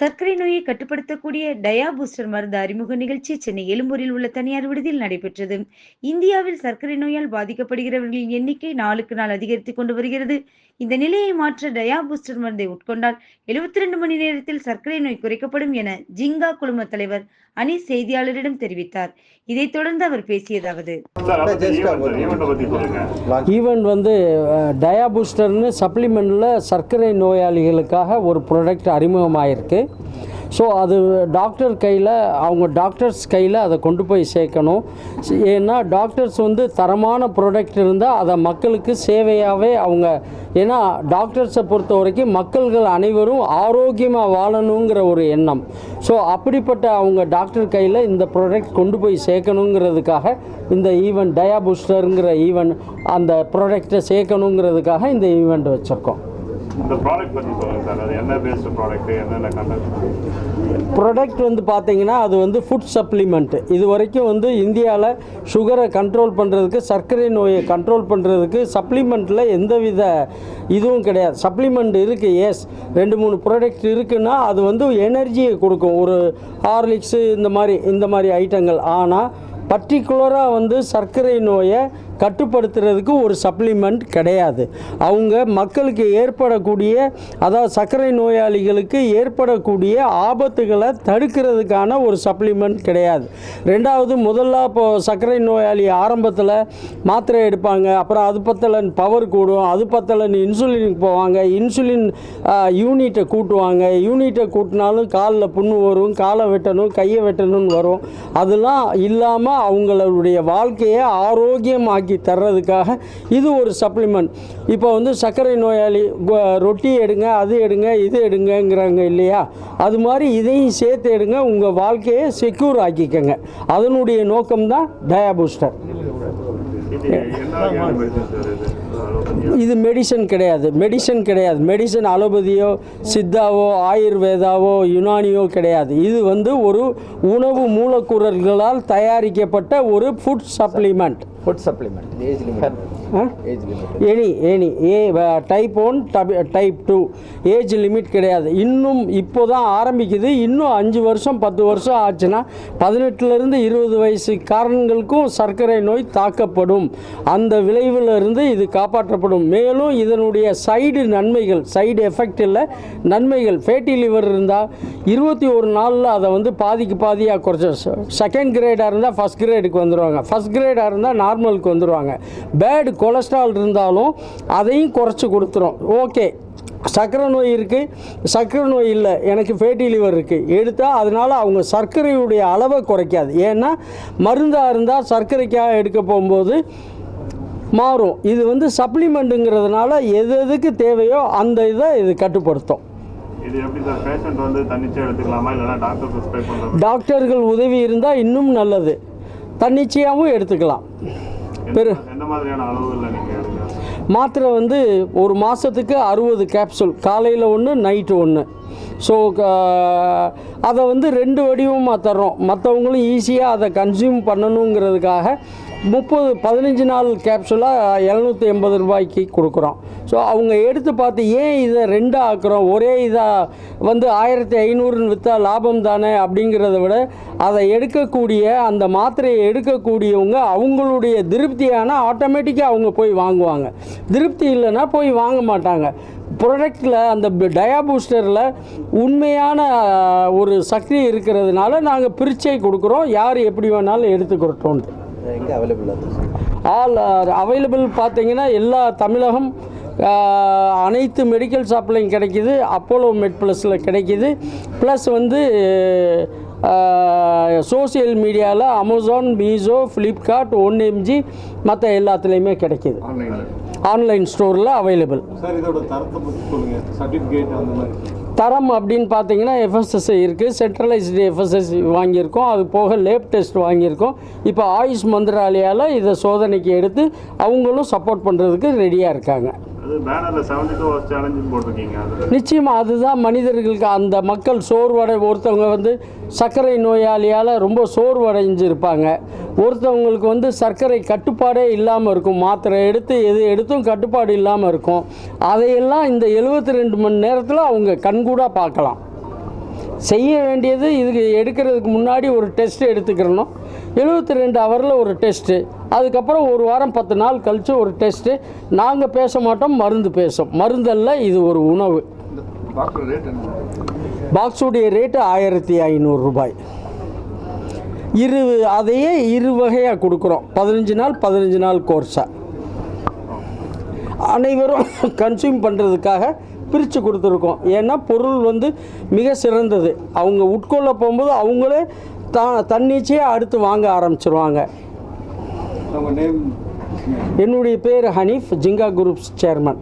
சர்க்கரை நோயை கட்டுப்படுத்தக்கூடிய டயா பூஸ்டர் மருந்து அறிமுக நிகழ்ச்சி சென்னை எழும்பூரில் உள்ள தனியார் விடுதியில் நடைபெற்றது. இந்தியாவில் சர்க்கரை நோயால் பாதிக்கப்படுகிறவர்களின் எண்ணிக்கை நாளுக்கு நாள் அதிகரித்துக் கொண்டு வருகிறது. இந்த நிலையை மாற்ற டயா பூஸ்டர் மருந்தை உட்கொண்டால் எழுபத்தி ரெண்டு மணி நேரத்தில் சர்க்கரை நோய் குறைக்கப்படும் என ஜிங்கா குழும தலைவர் அனி செய்தியாளரிடம் தெரிவித்தார். இதைத் தொடர்ந்து அவர் பேசியதாவது. ஈவெண்ட் வந்து டயா பூஸ்டர்னு சப்ளிமெண்ட்டில் சர்க்கரை நோயாளிகளுக்காக ஒரு ப்ராடக்ட் அறிமுகமாயிருக்கு. ஸோ அது டாக்டர் கையில் அவங்க டாக்டர்ஸ் கையில் அதை கொண்டு போய் சேர்க்கணும். ஏன்னா டாக்டர்ஸ் வந்து தரமான ப்ராடக்ட் இருந்தால் அதை மக்களுக்கு சேவையாகவே அவங்க ஏன்னா டாக்டர்ஸை பொறுத்த வரைக்கும் மக்கள்கள் அனைவரும் ஆரோக்கியமாக வாழணுங்கிற ஒரு எண்ணம். ஸோ அப்படிப்பட்ட அவங்க டாக்டர் கையில் இந்த ப்ராடக்ட் கொண்டு போய் சேர்க்கணுங்கிறதுக்காக இந்த ஈவெண்ட் டயாபூஸ்டருங்கிற ஈவெண்ட் அந்த ப்ராடக்டை சேர்க்கணுங்கிறதுக்காக இந்த ஈவெண்ட் வச்சுருக்கோம். இந்த ப்ராடக்ட் பற்றி சொல்லுங்கள் சார். அது என்ன பேஸ்டு ப்ராடக்ட் என்னென்ன கண்டென்ட் ப்ராடக்ட் வந்து பார்த்தீங்கன்னா அது வந்து ஃபுட் சப்ளிமெண்ட்டு இது வரைக்கும் வந்து இந்தியாவில் சுகரை கண்ட்ரோல் பண்ணுறதுக்கு சர்க்கரை நோயை கண்ட்ரோல் பண்ணுறதுக்கு சப்ளிமெண்ட்டில் எந்தவித இதுவும் கிடையாது. சப்ளிமெண்ட் இருக்குது எஸ் ரெண்டு மூணு ப்ராடக்ட் இருக்குன்னா அது வந்து எனர்ஜியை கொடுக்கும். ஒரு ஹார்லிக்ஸு இந்த மாதிரி இந்த மாதிரி ஐட்டங்கள் ஆனால் பர்டிகுலராக வந்து சர்க்கரை நோயை கட்டுப்படுத்துறதுக்கு ஒரு சப்ளிமெண்ட் கிடையாது. அவங்க மக்களுக்கு ஏற்படக்கூடிய அதாவது சர்க்கரை நோயாளிகளுக்கு ஏற்படக்கூடிய ஆபத்துகளை தடுக்கிறதுக்கான ஒரு சப்ளிமெண்ட் கிடையாது. ரெண்டாவது முதல்ல இப்போ சர்க்கரை நோயாளி ஆரம்பத்தில் மாத்திரை எடுப்பாங்க அப்புறம் அது பத்தலன் பவர் கூடும் அது பத்தலன் இன்சுலினுக்கு போவாங்க இன்சுலின் யூனிட்டை கூட்டுவாங்க யூனிட்டை கூட்டினாலும் காலில் புண்ணு வரும் காலை வெட்டணும் கையை வெட்டணும்னு வரும். அதெல்லாம் இல்லாமல் அவங்களுடைய வாழ்க்கையை ஆரோக்கியமாக்கி தர்றதுக்காக இது ஒரு சப்ளிமெண்ட் இப்போ வந்து சர்க்கரை நோயாளி ரொட்டி எடுங்க அது எடுங்க இது எடுங்கங்கிறாங்க இல்லையா? அது மாதிரி இதையும் சேர்த்து எடுங்க உங்கள் வாழ்க்கையை செக்யூர் ஆக்கிக்கங்க. அதனுடைய நோக்கம்தான் டயாபூஸ்டர் இது மெடிசன் இது மெடிசன் கிடையாது. மெடிசன் கிடையாது. மெடிசன் அலோபதியோ சித்தாவோ ஆயுர்வேதாவோ யுனானியோ கிடையாது. இது வந்து ஒரு உணவு மூலக்கூறல்களால் தயாரிக்கப்பட்ட ஒரு food supplement age limit age limit any any a type one type two age limit கிடையாது. இன்னும் இப்போ தான் ஆரம்பிக்குது. இன்னும் அஞ்சு வருஷம் பத்து வருஷம் ஆச்சுன்னா பதினெட்டுலேருந்து இருபது வயசு காரணங்களுக்கும் சர்க்கரை நோய் தாக்கப்படும். அந்த விளைவில் இருந்து இது காப்பாற்றப்படும். மேலும் இதனுடைய சைடு நன்மைகள் சைடு எஃபெக்ட் இல்லை நன்மைகள். ஃபேட்டி லிவர் இருந்தால் இருபத்தி ஒரு நாளில் அதை வந்து பாதிக்கு பாதியாக குறைச்ச செகண்ட் கிரேடாக இருந்தால் ஃபஸ்ட் கிரேடுக்கு வந்துடுவாங்க ஃபஸ்ட் கிரேடாக இருந்தால் நார்மலுக்கு வந்துடுவாங்க பேடு கொலஸ்ட்ரால் இருந்தாலும் அதையும் குறைச்சி கொடுத்துரும். ஓகே சர்க்கரை நோய் இருக்குது சர்க்கரை நோய் இல்லை. எனக்கு ஃபேட்டி லிவர் இருக்குது எடுத்தால் அதனால் அவங்க சர்க்கரையுடைய அளவை குறைக்காது. ஏன்னா மருந்தாக இருந்தால் சர்க்கரைக்காக எடுக்க போகும்போது மாறும். இது வந்து சப்ளிமெண்ட்டுங்கிறதுனால எது எதுக்கு தேவையோ அந்த இதை இது கட்டுப்படுத்தும். டாக்டர்கள் உதவி இருந்தால் இன்னும் நல்லது. தன்னிச்சையாகவும் எடுத்துக்கலாம். பெரு மாத்திரை வந்து ஒரு மாதத்துக்கு அறுபது கேப்சூல் காலையில் ஒன்று நைட்டு ஒன்று ஸோ அதை வந்து ரெண்டு வடிவமாக தர்றோம். மற்றவங்களும் ஈஸியாக அதை கன்சியூம் பண்ணணுங்கிறதுக்காக முப்பது பதினஞ்சு நாள் கேப்சூலாக எழுநூற்றி எண்பது ரூபாய்க்கு கொடுக்குறோம். ஸோ அவங்க எடுத்து பார்த்து ஏன் இதை ரெண்டாக ஆக்குறோம்? ஒரே இதாக வந்து ஆயிரத்தி ஐநூறுன்னு விற்றா லாபம் தானே அப்படிங்கிறத விட அதை எடுக்கக்கூடிய அந்த மாத்திரையை எடுக்கக்கூடியவங்க அவங்களுடைய திருப்தியான ஆட்டோமேட்டிக்காக அவங்க போய் வாங்குவாங்க. திருப்தி இல்லைன்னா போய் வாங்க மாட்டாங்க. ப்ரொடக்டில் அந்த டயா பூஸ்டரில் உண்மையான ஒரு சக்தி இருக்கிறதுனால நாங்கள் பிரிச்சை கொடுக்குறோம். யார் எப்படி வேணாலும் எடுத்துக்கிறோன்ட்டு எங்கே அவைலபிள் அது? ஆல் அவைலபிள் பார்த்தீங்கன்னா எல்லா தமிழகம் அனைத்து மெடிக்கல் ஷாப்லையும் கிடைக்கிது. அப்போலோ மெட் ப்ளஸில் கிடைக்கிது. ப்ளஸ் வந்து சோஷியல் மீடியாவில் Amazon Meesho Flipkart one MG மற்ற எல்லாத்துலேயுமே கிடைக்கிது. ஆன்லைன் ஸ்டோரில் அவைலபிள் தரம் அப்படின்னு பார்த்தீங்கன்னா எஃப்எஸ்எஸ்ஐ இருக்குது சென்ட்ரலைஸ்டு எஃப்எஸ்எஸ் வாங்கியிருக்கோம். அது போக லேப் டெஸ்ட் வாங்கியிருக்கோம். இப்போ ஆயுஷ் மந்திராலயால் இதை சோதனைக்கு எடுத்து அவங்களும் சப்போர்ட் பண்ணுறதுக்கு ரெடியாக இருக்காங்க. நிச்சயமாக அதுதான் மனிதர்களுக்கு அந்த மக்கள் சோர்வடை ஒருத்தவங்க வந்து சர்க்கரை நோயாளியால் ரொம்ப சோர்வடைஞ்சிருப்பாங்க. ஒருத்தவங்களுக்கு வந்து சர்க்கரை கட்டுப்பாடே இல்லாமல் இருக்கும். மாத்திரை எடுத்து எது எடுத்தும் கட்டுப்பாடு இல்லாமல் இருக்கும். அதையெல்லாம் இந்த 72 ரெண்டு மணி நேரத்தில் அவங்க கண்கூடாக பார்க்கலாம். செய்ய வேண்டியது இதுக்கு எடுக்கிறதுக்கு முன்னாடி ஒரு டெஸ்ட் எடுத்துக்கிறணும். எழுபத்தி ரெண்டு ஹவரில் ஒரு டெஸ்ட்டு அதுக்கப்புறம் ஒரு வாரம் பத்து நாள் கழித்து ஒரு டெஸ்ட்டு நாங்கள் பேச மாட்டோம் மருந்து பேசும். மருந்தல்ல இது ஒரு உணவு. பாக்ஸுடைய ரேட்டு ஆயிரத்தி ஐநூறு ரூபாய். இரு அதையே இரு வகையாக கொடுக்குறோம். பதினஞ்சு நாள் பதினஞ்சு நாள் கோர்ஸாக அனைவரும் கன்சியூம் பண்ணுறதுக்காக பிரித்து கொடுத்துருக்கோம். ஏன்னா பொருள் வந்து மிக சிறந்தது. அவங்க உட்கொள்ள போகும்போது அவங்களே த தன்னிச்சையாக அடுத்து வாங்க ஆரம்பிச்சிருவாங்க. என்னுடைய பேர் ஹனீஃப் ஜிங்கா குரூப்ஸ் சேர்மன்